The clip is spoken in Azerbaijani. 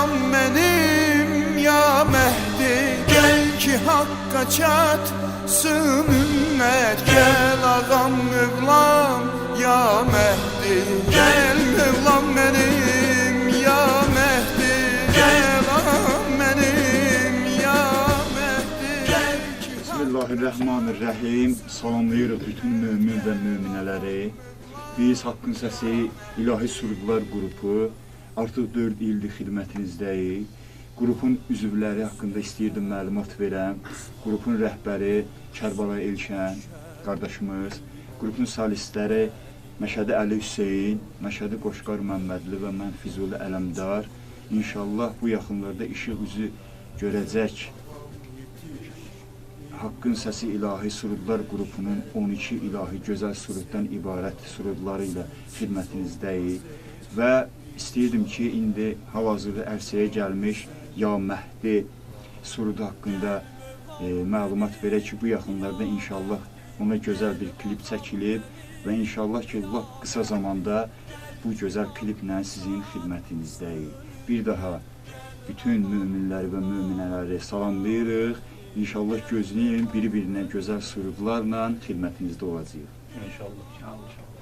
Mevlam benim ya Mehdi Gel ki hakka çatsın ümmet Gel ağam Mevlam ya Mehdi Gel Mevlam benim ya Mehdi. Gel ağam benim ya Mehdi. Bismillahirrahmanirrahim. Salamlayırıq bütün mümin və müminələri. Biz Haqqın Səsi İlahi Sürgülər Qrupu artıq 4 ildir xidmətinizdəyik. Qrupun üzvləri haqqında istəyirdim məlumat verəm. Qrupun rəhbəri Kərbala Elşən qardaşımız, qrupun solistləri Məşədi Əli Hüseyn, Məşədi Qoşqar Məmmədli və mən Füzuli Ələmdar. İnşallah bu yaxınlarda işıq üzü görəcək Haqqın Səsi İlahi Surudlar qrupunun 12 ilahi gözəl suruddan ibarət surudları ilə xidmətinizdəyik və istəyirdim ki, indi hal-hazırda ərsəyə gəlmiş Ya Məhdi surudu haqqında e, məlumat verək ki, bu yaxınlarda inşallah ona gözəl bir klip çəkilib və inşallah ki, lap qısa zamanda bu gözəl kliplə sizin xidmətinizdəyik. Bir daha bütün möminləri və möminələri salamlayırıq. İnşallah gözləyin bir-birinə gözəl surudlarla xidmətinizdə olacağıq. İnşallah. İnşallah.